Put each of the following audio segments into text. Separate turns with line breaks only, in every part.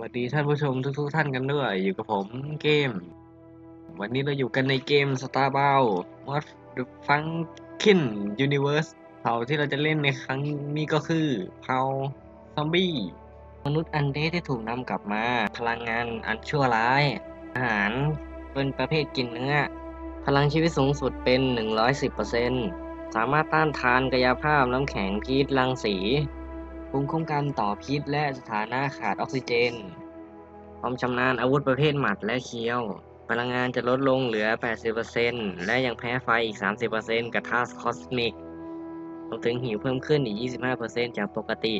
วัสดีท่านผู้ชมทุกๆท่านกันด้วย อยู่กับผมเกม วันนี้เราอยู่กันในเกม Star b o w What the Funkin Universe เผ่าที่เราจะเล่นในครั้งนี้ก็คือเผ่าซอมบี้ มนุษย์อันเดที่ถูกนำกลับมา พลังงานอันชั่วร้าย อาหารเป็นประเภทกินเนื้อ พลังชีวิตสูงสุดเป็น 110%สามารถต้านทานกายภาพน้ำแข็งพิษรังสี ภูมิคุ้มกันต่อพิษและสถานะขาดออกซิเจน ความชำนาญอาวุธประเภทหมัดและเคี้ยว พลังงานจะลดลงเหลือ 80%และยังแพ้ไฟอีก 30%กับท่าคอสมิกรวมถึงหิวเพิ่มขึ้นอีก 25%จากปกติ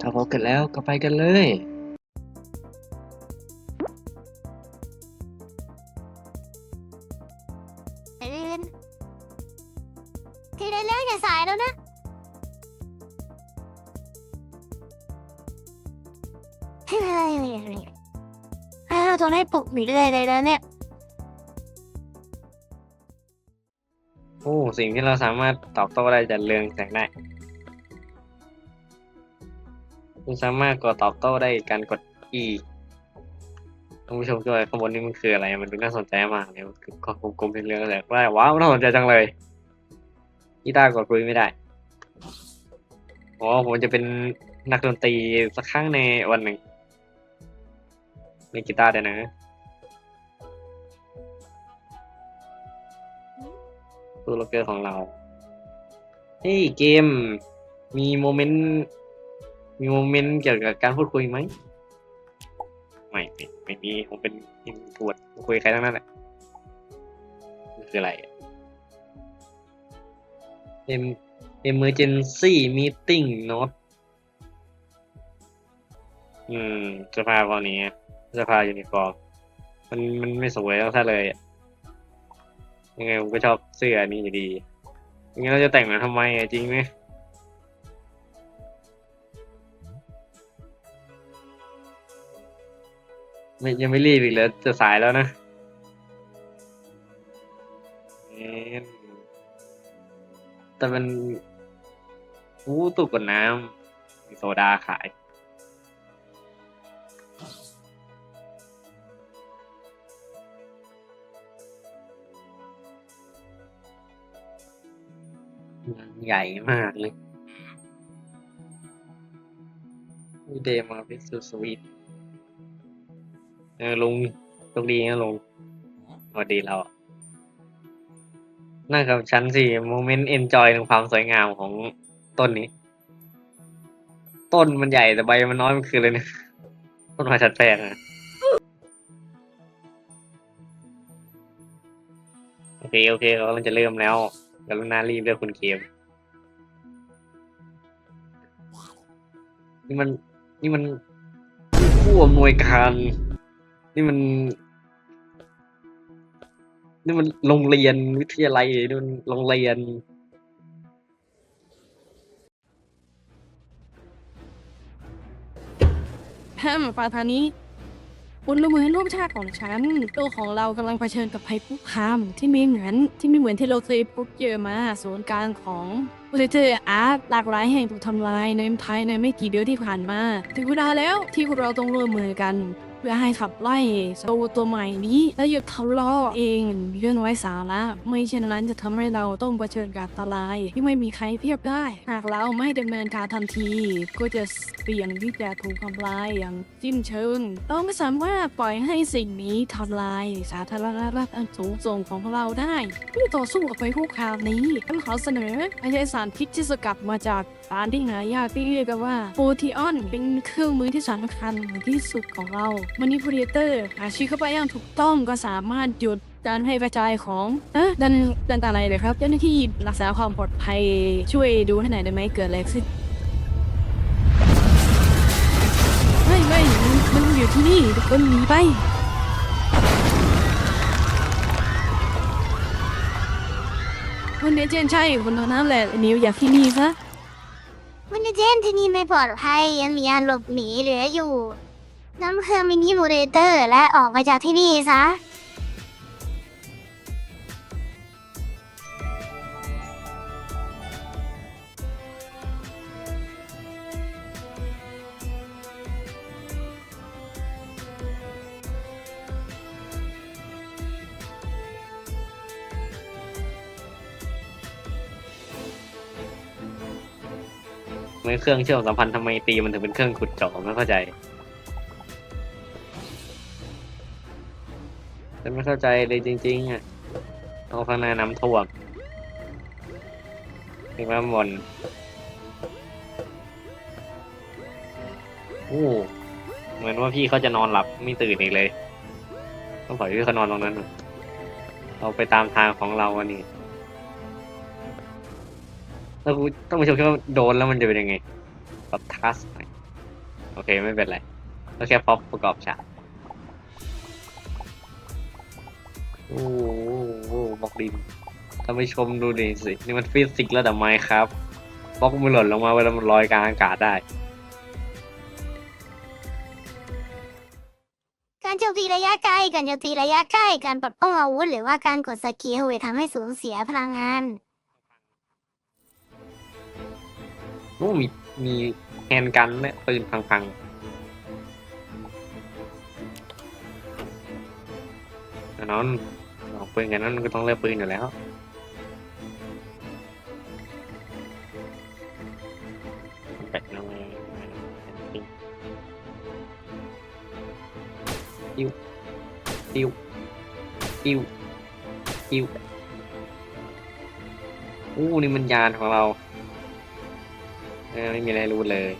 ถ้าพบกันแล้วก็ไปกันเลย
เรียนที่ได้เลิกอย่าสายแล้วนะ อ้าวตอนให้ปลุกหนีเลยเลยแล้วเนี่ย
โอ้สิ่งที่เราสามารถตอบโต้ได้จากเรืองแสงได้คุณสามารถกดตอบโต้ได้การกด E ท่านผู้ชมช่วยข้างบนนี้มันคืออะไร มันดูน่าสนใจมากเลยมันคือกองกลมๆเป็นเรื่องแสงได้ว้าวน่าสนใจจังเลยกีตาร์กดคุยไม่ได้อ๋อผมจะเป็นนักดนตรีสักครั้งในวันหนึ่ง เล่นกีตาร์ได้นะตัวล็อกเกอร์ของเราเฮ้ยเกม มีโมเมนต์ มีโมเมนต์เกี่ยวกับการพูดคุยไหม ไม่ไม่ไม่มี ผมเป็นอินทวดคุยใครทั้งนั้นแหละมันคืออะไร เอ็ม emergency meeting note อืมเสื้อผ้าพวกนี้ เสื้อผ้ายูนิฟอร์มมันมันไม่สวยแล้วท่าเลยยังไงผมก็ชอบเสื้อนี้อยู่ดียังไงเราจะแต่งมาทำไมอะจริงไหมไม่ยังไม่รีบอีกเลยจะสายแล้วนะแต่มันอู้ตุกกว่าน้ำมีโซดาขาย ใหญ่มากเลยวิเดมาพิสูสวีทเออลุงตกดีนะลุงสวัสดีเรานั่งกับฉันสิโมเมนต์เอนจอยในความสวยงามของต้นนี้ ต้นมันใหญ่แต่ใบมันน้อยมันคือเลยเนี่ยต้นไม้ชัดแปลกอะโอเค โอเคเรากำลังจะเริ่มแล้วกรุณารีบด้วยคุณเกม นี่มัน นี่มันผู้อำนวยการ นี่มัน นี่มันโรงเรียนวิทยาลัยนี่มันโรงเรียน
แฮมฟาทานี้บนละเมือร่วมชาติของฉันตัวของเรากำลังเผชิญกับภัยคุกคามที่ไม่เหมือนที่ไม่เหมือนที่เราเคยพบเจอมาศูนย์กลางของ โปรเจกต์อาร์ตหลากหลายแห่งถูกทำลายในไทยในไม่กี่เดือนที่ผ่านมา ถึงเวลาแล้วที่พวกเราต้องร่วมมือกัน เพื่อให้ขับไล่ตัวตัวใหม่นี้และหยุดทะเลาะเองเรื่องไว้สาระ ไม่เช่นนั้นจะทำให้เราต้องเผชิญกับอันตราย ที่ไม่มีใครเทียบได้ หากเราไม่ดำเนินการทันที ก็จะเสี่ยงที่จะถูกทำลายอย่างสิ้นเชิงเราไม่สามารถปล่อยให้สิ่งนี้ทำลาย สาธารณรัฐอันสูงส่งของเราได้เพื่อต่อสู้กับไฟคุกคามนี้ฉันขอเสนอไม่ใช่สารพิษที่สกัดมาจาก สารที่หายากที่เรียกกันว่าโปรตีออนเป็นเครื่องมือที่สำคัญที่สุดของเรา m a n i p u l a t o r หาชีเข้าไปอย่างถูกต้องก็สามารถหยุดการให้กระจายของเอ๊ะดันดันตาอะไรเลยครับ เจ้าหน้าที่รักษาความปลอดภัยช่วยดูให้หน่อยได้ไหมเกิดอะไรขึ้นไม่ไม่มันอยู่ที่นี่ทุกคนหนีไปวันนี้เจนใช่คนตอนนั้นแหละนิวอยากที่นี่ซะ
วันนี้เจนที่นี่ไม่ปลอดภัยยังมีการหลบหนีเหลืออยู่น้ำเครื่องมินิมูเรเตอร์และออกไปจากที่นี่ซะ
ไม่เครื่องเชื่อมสัมพันธ์ทำไมตีมันถึงเป็นเครื่องขุดเจาะไม่เข้าใจฉันไม่เข้าใจเลยจริงๆอะเอาข้างหน้าน้ำท่วมถึงน้ำบนโอ้เหมือนว่าพี่เขาจะนอนหลับไม่ตื่นอีกเลย ต้องปล่อยพี่เขานอนตรงนั้นเถอะเราไปตามทางของเราอันนี้ แล้วกูต้องมาชมแค่ว่าโดนแล้วมันจะเป็นยังไงแบบทัสหน่อยโอเคไม่เป็นไรก็แค่พอประกอบฉากโอ้โหบอกดินถ้าไม่ชมดูดิสินี่มันฟิสิกส์ระดับไมค์ครับบล็อกมันหล่นลงมาเวลามันลอยกลางอากาศได้
การโจมตีระยะไกล การโจมตีระยะใกล้ การปลดป้องอาวุธ หรือว่าการกดสกิลทำให้สูญเสียพลังงาน
โอ้มีมีแฮนกันและปืนพังๆแน่นอนเอาปืนกันนั้นมันก็ต้องเลือกปืนอยู่แล้วแปะน้อยติ้วติ้วติ้วติ้วอู้นี่มันยานของเรา อไม่มีอะไรรู้เลย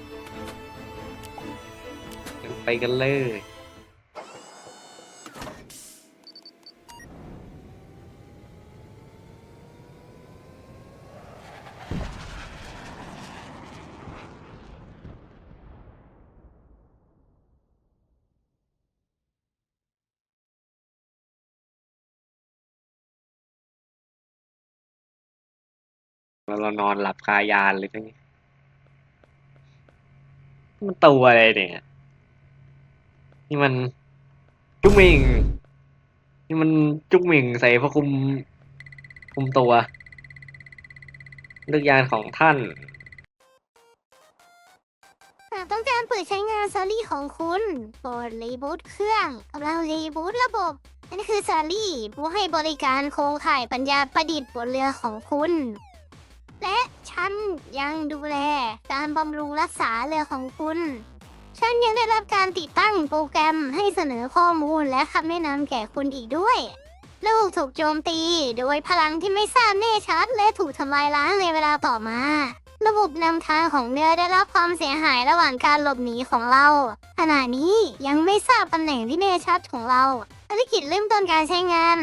งั้นไปกันเลยเราเรานอนหลับคายานเลยทั้งนี้ มันตัวอะไรเนี่ยนี่มันจุกมิงนี่มันจุกมิงใส่พระคุมคุมตัวเลือกยานของท่าน
หากต้องการเปิดใช้งานซอรี่ของคุณโปรดรีบูตเครื่องกำลังรีบูตระบบนั่นคือซอรี่ผู้ให้บริการโครงข่ายปัญญาประดิษฐ์บนเรือของคุณ และันยังดูแล การบำรุงรักษาเรือของคุณ ฉันยังได้รับการติดตั้งโปรแกรมให้เสนอข้อมูลและคำแนะนำแก่คุณอีกด้วย ลูกถูกโจมตีโดยพลังที่ไม่ทราบแน่ชัด และถูกทำลายล้างในเวลาต่อมา ระบบนำทางของเรือได้รับความเสียหายระหว่างการหลบหนีของเรา ขณะนี้ยังไม่ทราบตำแหน่งที่แน่ชัดของเราภารกิจเริ่มต้นการใช้งาน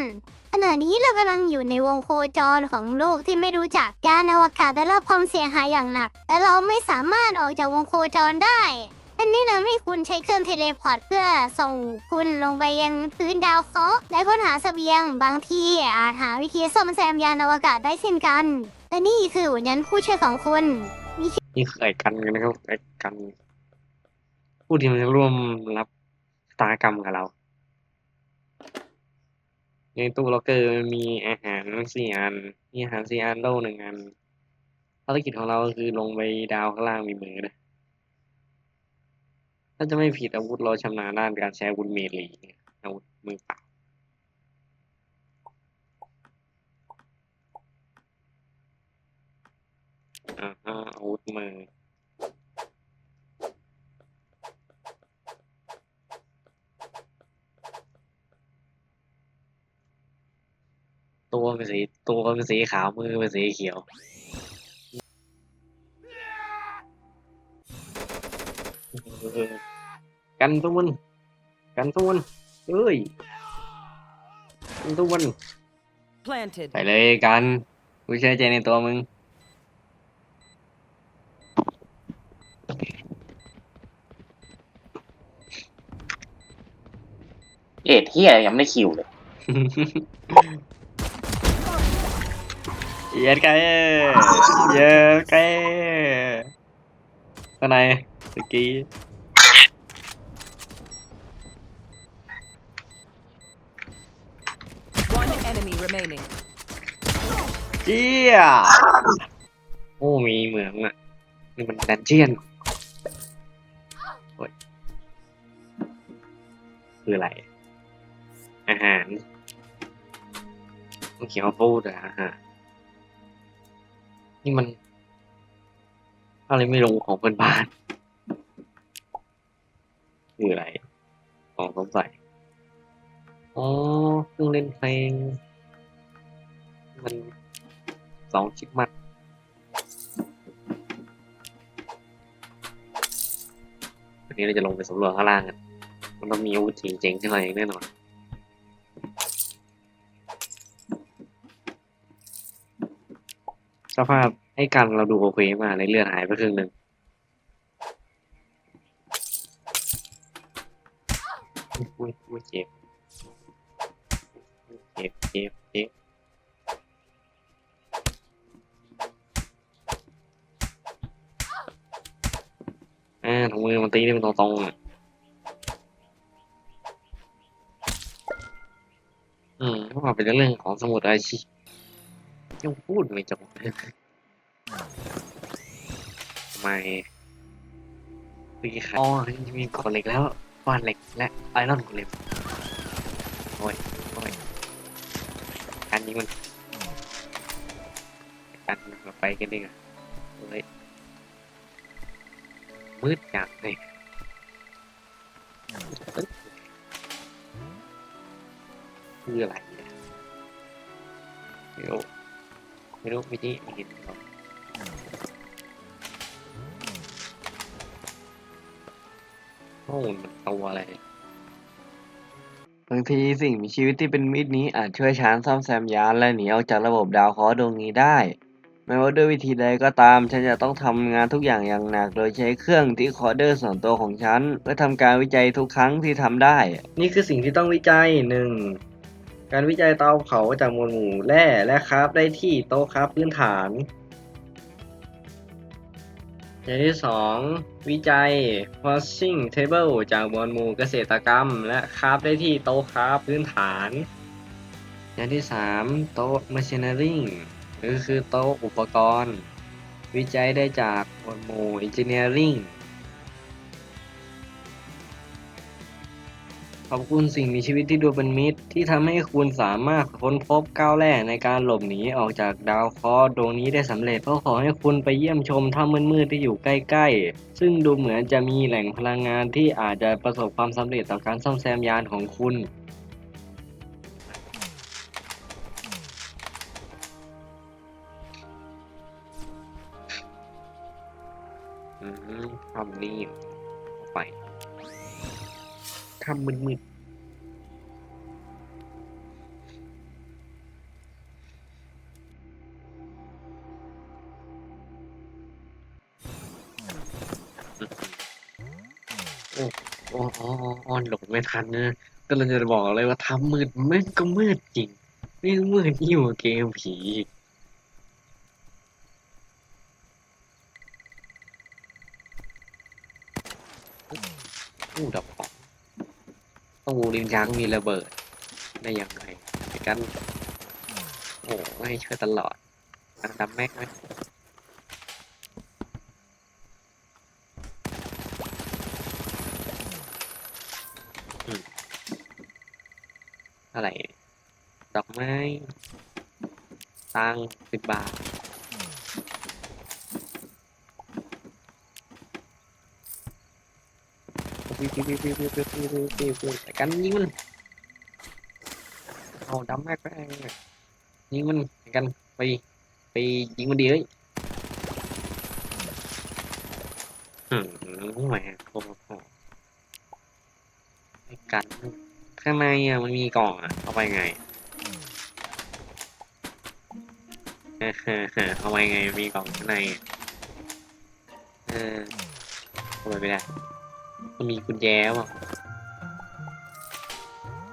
ขณะนี้เรากำลังอยู่ในวงโคจรของโลกที่ไม่รู้จักการอวกาศได้รับความเสียหายอย่างหนัก และเราไม่สามารถออกจากวงโคจรได้อันนี้นำให้คุณใช้เครื่องเทเลพอร์ตเพื่อส่งคุณลงไปยังพื้นดาวเคราะห์และค้นหาเสบียง บางทีอาจหาวิธีซ่อมแซมยานอวกาศได้เช่นกัน และนี่คือหัวยันผู้ช่วยของคุณ
นี่คือไอ้กันกันนะครับไอ้กัน ผู้ที่มันร่วมรับตากรรมกับเรา ในตู้ล็อกเกอร์มีอาหารสี่อันมีอาหารสี่อันโล่หนึ่งอันภารกิจของเราคือลงไปดาวข้างล่างมีมือนะถ้าจะไม่ผิดอาวุธเราชำนาญด้านการใช้อาวุธเมลีอาวุธมือเปล่าอ่าอาวุธมือ ตัวเป็นสีตัวเป็นสีขาวมือเป็นสีเขียวเออกันตัวมันกันตัวมันเอ้ยกันตัวมัน
Planted.
ไปเลยกันกูเชื่อใจในตัวมึง
เอ็ดเฮียยังไม่ได้คิวเลย
เย็ดไกเย็ดไกข้างในตะกี้
One enemy remaining.
เจี๊ยโอ้มีเหมืองอะนี่มันดันเจียนโอ้ยคืออะไร อาหารต้องเขียนว่าฟูดอะอาหาร นี่มัน อะไรไม่ลงของเพื่อนบ้าน คืออะไรของสงสัยอ๋อเครื่องเล่นเพลง มันสองชิปมัดวันนี้เราจะลงไปสำรวจข้างล่างกัน มันต้องมีอาวุธจริงๆขึ้นมาเองแน่นอน สภาพให้กันเราดูโอเคมากเลยเลือดหายไปครึ่งหนึ่งอุ้ยอุ้ยเจ็บเจ็บเจ็บเจ็บอ่าถุงมือมันตีได้เป็นตรงๆอะอืมเพราะว่าเป็นเรื่องของสมุดอาชีพ ยังพูดไม่จบเลยทำไมตีขาอ๋อยังมีกอเหล็กแล้วฟานเหล็กและไอรอนโกเลมโอ้ยโอ้ยอันนี้มันกันเราไปกันดีกว่าเฮ้ยมืดจังเลยคืออะไรเนี่ยไม่รู้ ไม่รู้ไม่ดีไม่เห็นหรอกโอ้มันตัวอะไร บางทีสิ่งมีชีวิตที่เป็นมิตรนี้อาจช่วยฉันซ่อมแซมยานและหนีออกจากระบบดาวเคราะห์ดวงนี้ได้ ไม่ว่าด้วยวิธีใดก็ตาม ฉันจะต้องทำงานทุกอย่างอย่างหนัก โดยใช้เครื่องที่คอเดอร์ส่วนตัวของฉันเพื่อทำการวิจัยทุกครั้งที่ทำได้ นี่คือสิ่งที่ต้องวิจัยหนึ่ง การวิจัยเตาเผาจากมวลหมู่แร่และคราฟได้ที่โต๊ะคราฟพื้นฐาน อย่างที่สองวิจัย washing table จากมวลหมู่เกษตรกรรม และคราฟได้ที่โต๊ะคราฟพื้นฐาน อย่างที่สามโต๊ะ machinery หรือคือโต๊ะอุปกรณ์ วิจัยได้จากมวดหมู่ engineering ขอบคุณสิ่งมีชีวิตที่ดูเป็นมิตร ที่ทำให้คุณสามารถค้นพบก้าวแรกในการหลบหนีออกจากดาวเคราะห์ดวงนี้ได้สำเร็จก็ขอให้คุณไปเยี่ยมชมถ้ำมืดๆที่อยู่ใกล้ๆ ซึ่งดูเหมือนจะมีแหล่งพลังงานที่อาจจะประสบความสำเร็จต่อการซ่อมแซมยานของคุณอืมทำนี่ไป ทำมึนๆโอ้โอ้อ๋ออ๋ออ๋อหลบไม่ทันนะก็เลยจะบอกเลยว่าทำมืดมันก็มืดจริงไม่มืดยิ่งกว่าเกมผีอีกตู้ดับของ ตู้ริมช้างมีระเบิด ได้ยังไงไปกันโอ้ไม่ให้ช่วยตลอดตั้งดับแม็กไหมอะไร ดอกไม้ ตังสิบบาท วิววิววิววิววิววิววิววิววิววิวแต่กันยิงมันเอาดำมากไปยิงมันแต่กันไปไปยิงมันดีเลยอืมแหมโอ้โหไอ้กันข้างในอะมันมีกล่องอะเข้าไปไงเออเออเออเข้าไปไงมีกล่องข้างในอะเออเข้าไปไม่ได้ มันมีกุญแจป่ะ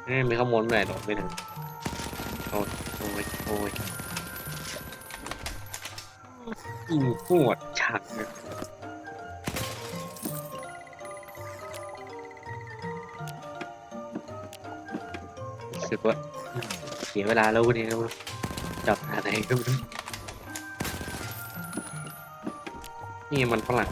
เอ้ยไม่ขโมยเลยหรอกไม่ถึงโอ้ยโอ้ยโอ้ยอิงโคตรชักเลยรู้สึกว่าเสียเวลาแล้ววันนี้นะจับหาไหนก็ไม่รู้นี่มันฝรั่ง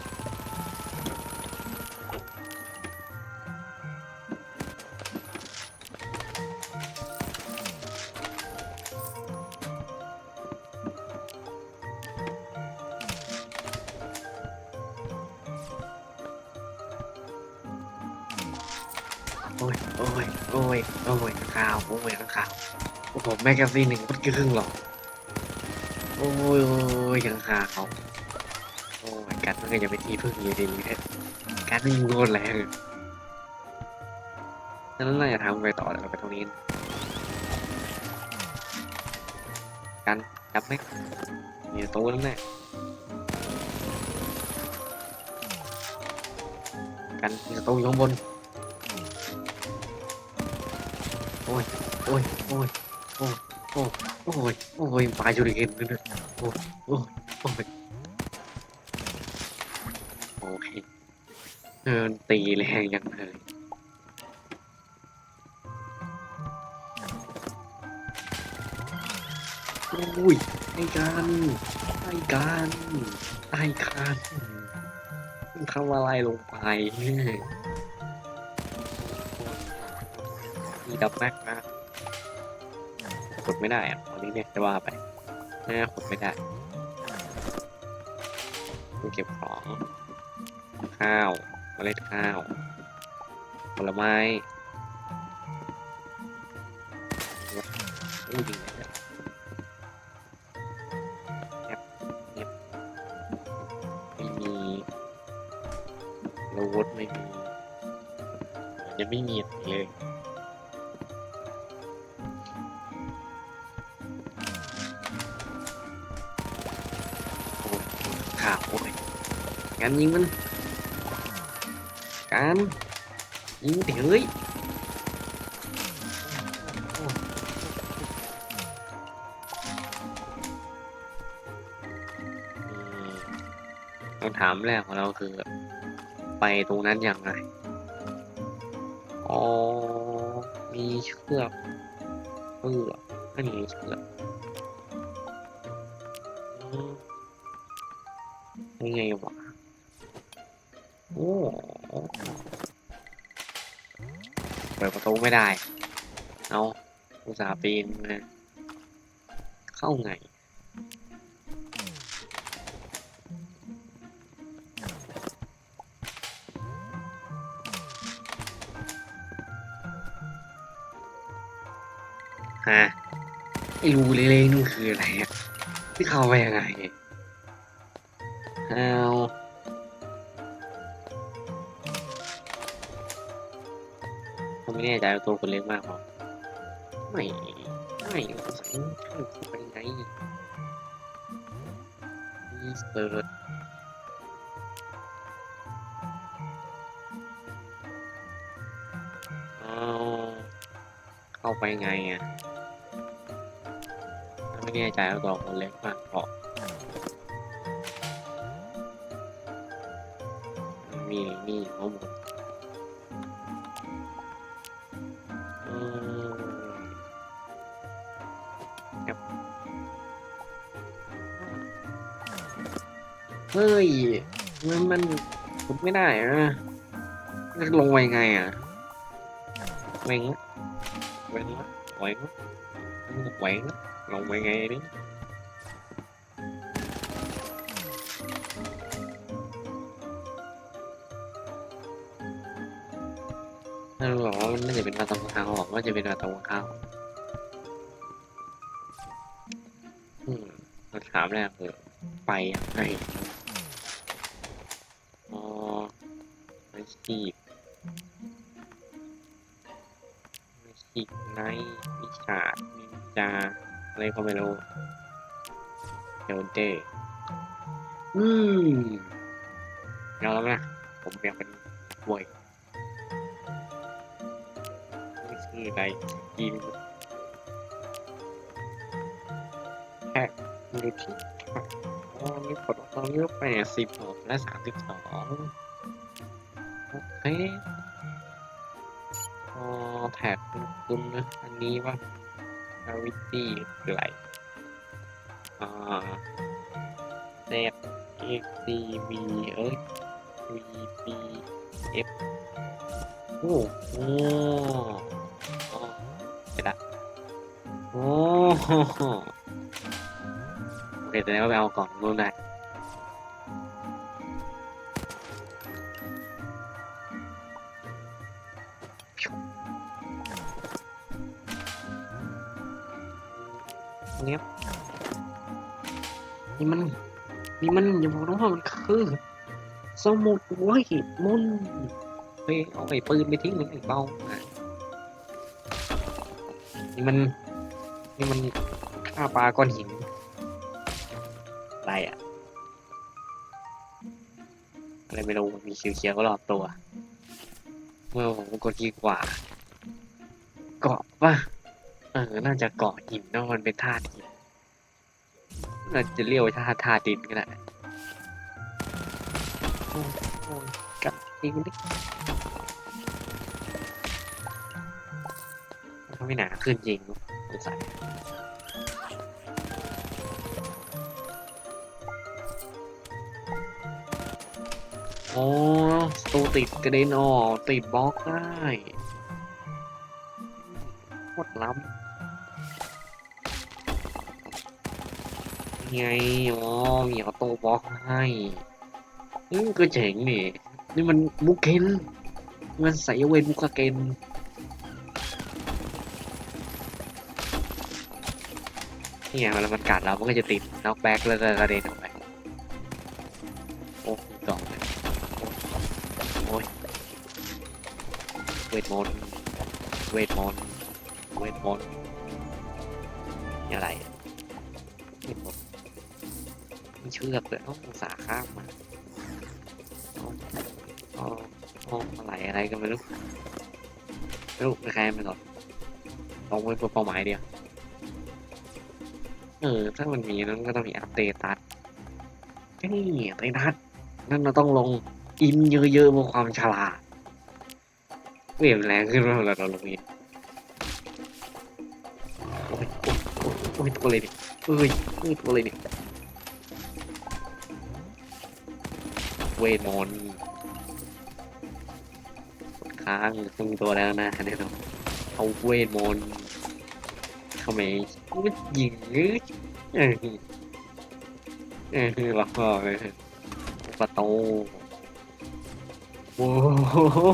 โอ้ยโอ้ยข้าวโอ้ยข้าวโอ้โหแมกกาซีนหนึ่งมันครึ่งหรอกโอ้ยโอ้ยยังขาวโอ้ยกัดมันก็จะไปที่พึ่งอยู่ดีเนี่ยกัดไม่ยิงโดนแรงฉะนั้นเราจะทำไปต่อเราไปตรงนี้กันจับไหมเนี่ยตัวนั่นแหละกันเนี่ยตัวอยู่ข้างบน โอ้ย โอ้ย โอ้ย โอ้ย โอ้ย โอ้ย โอ้ยปลาอยู่ในเกมนึงด้วยโอ้ย โอ้ย โอ้ย โอเคเดินตีแรงยังเลยโอ้ยไอ้กันไอ้กันไอ้กันทำอะไรลงไปเนี่ย มีดับแม็กนะกดไม่ได้อะตอนนี้เนี่ยจะว่าไปน่ากดไม่ได้เก็บของ ข้าวเมล็ดข้าว ผลไม้อู้ดีเลยเงียบเงียบไม่มีโรบอทไม่มี ยังไม่มีอะไรเลย งั้นยิงมัน การยิงเฮ้ยคำถามแรกของเราคือ ไปตรงนั้นยังไงอ๋อ มีเชือกเอออันนี้เชือกยังไงวะ เปิดประตูไม่ได้ เอาอุตส่าห์ปีนมาเข้าไงฮะไอ้รูเล็กๆนู่นคืออะไรอะที่เข้าไปยังไง คนเล็กมากพอไม่ ไม่สงสัยท่านเข้าไปไงมีเสิร์เอาเข้าไปไงอะไม่แน่ใจว่าตัวคนเล็กมากพอมีมีข้อมูล เฮ้ย มันมันขุดไม่ได้อะมันลงไปไงอะแหวงละแหวงละแหวงละแหวงละลงไปไงดิถ้าเราบอกว่ามันน่าจะเป็นปลาตองข้าวบอกว่าจะเป็นปลาตองข้าวอืมคำถามแรกคือไปยังไง ชีพอาชีพไนท์วิชานินจาอะไรก็ไม่รู้เดี๋ยวเจอืมเอาแล้วนะ ผมอยากเป็นบวยนี่คืออะไรกินแท็กดูที่อ๋อนี่กดตอนนี้ก็แปดสิบหกและสามสิบสอง โอเคอ๋อแท็กคุณนะ อันนี้ว่า gravity คืออะไรอ่า z x c v เอ้ย v b f โอ้โหอ๋อเสร็จละโอ้โหโอเคแต่แล้วาไปเอากล่องนู้นได้ คือ สมุดไว้มนต์เฮ้ยเอาไอ้ปืนไปทิ้งหนึ่งไอ้เบาอะนี่มัน นี่มันฆ่าปลาก้อนหิน อะไรอะอะไรไม่รู้มีเขียวๆก็รอบตัว เมื่อผมกดขี้กว่า เกาะป่ะเออ น่าจะเกาะหินเนอะมันเป็นธาตุหินน่าจะเรียกว่าธาตุธาตุดินก็ได้ กัดอีกนิดมันก็ไม่หนาขึ้นจริงสงสัยโอ้สตูติดกระเด็นออกติดบล็อกได้โคตรล้ำไงอ๋อมีออโต้บล็อกให้ อืมก็เจ๋งนี่ นี่มันบุกเกนมันใส่เวนบุกเกนนี่ไงเวลามันกัดเรามันก็จะติดน็อกแบ็กแล้วก็กระเด็นออกไปโอ้มีกองเลยโอ้ยเวทมนต์เวทมนต์เวทมนต์นี่อะไรเห็นหมดมีเชือกเลยต้องสาข้ามมา อะไรกันไม่รู้ไม่รู้ไม่ใครไม่หรอกลองไว้เพื่อเป้าหมายเดียว เออ ถ้ามันมีนั้นก็ต้องมีอัปเดตตัดนี่ไอัปเดตัดนั่นเราต้องลงอินเยอะๆเพื่อความฉลาดเปลี่ยนแรงขึ้นเมื่อเราลงอินโอ้ยโอ้ยโอ้ยตัวเลยดิเอ้ยเอ้ยตัวเนี่ยเวทมนต์ ค้างต้องมีตัวแล้วนะแน่นอนเอาเวทมนต์เข้าไมยิงเออเออแล้วก็ประตูโอ้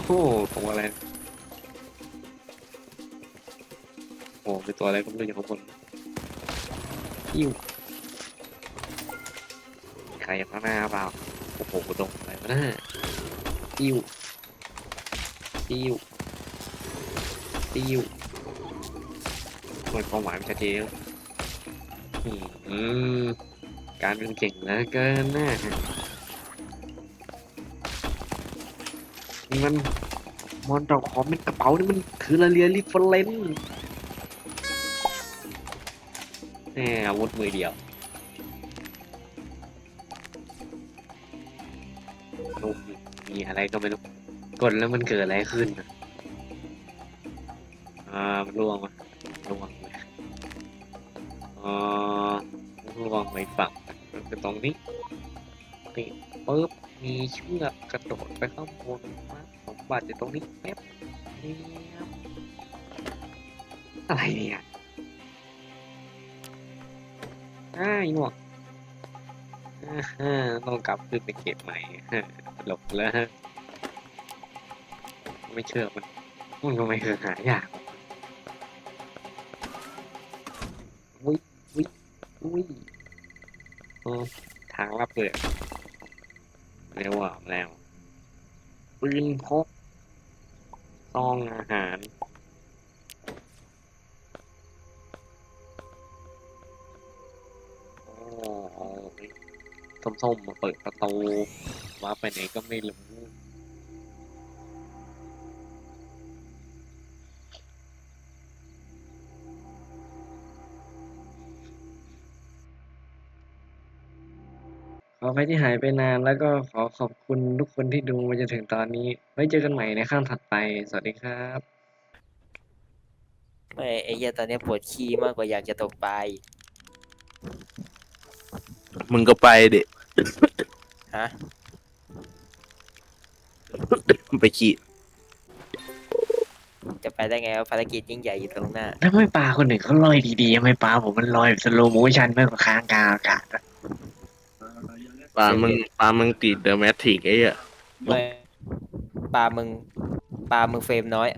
โหตัวอะไรโอ้เป็นตัวอะไรก็ไม่รู้อยู่ข้างบนอิ้วมีใครข้างหน้าเปล่าโอ้โหตรงอะไรวะน่าอิ้ว อิ้วอิ้วมันความหมายมันชัดเจนอืมการเป็นเก่งเหลือเกินนะนี่มันมอนดอกหอมเป็นกระเป๋านี่มันคือลาเรียริฟเฟรนแหมอาวุธมือเดียวนุ่มมีอะไรก็ไม่รู้ กดแล้วมันเกิดอะไรขึ้น อ่ามันล่วงมาล่วงเลยอ่าล่วงไปฝั่งมันตรงนี้นี่ปึ๊บมีเชือกกระโดดไปข้างบนมาสมบัติอยู่ตรงนี้แป๊บนี่อะไรเนี่ยอ้าหนวกอ่าต้องกลับขึ้นไปเก็บใหม่ฮะตลกแล้ว ไม่เชื่อมันมันก็ไม่เคยหายากวิวิวิโอ้ทางลับเลยเร็วอะแล้วปืนพกซองอาหารโอ้ส้มๆมาเปิดประตูว่าไปไหนก็ไม่รู้ ขออภัยที่หายไปนาน แล้วก็ขอขอบคุณทุกคนที่ดูมาจนถึงตอนนี้ ไว้เจอกันใหม่ในข้างถัดไป สวัสดีครับ
ไม่ไอ้เหี้ยตอนเนี้ยปวดขี้มากกว่าอยากจะตกปลาอีก
มึงก็ไปดิ
ฮะ
ไปขี่
จะไปได้ไงวะภารกิจยิ่งใหญ่อยู่ตรงหน้า
ถ้าไม่ปลาคนหนึ่งเขาลอยดีๆทำไมปลาผมมันลอยสโลโมชันมากกว่าค้างกลางอากาศอะ
ปลามึงปลามึงติดเดอะแมทริกไอ้เหี้ย
ไม่ปลามึงปลามึงเฟรมน้อย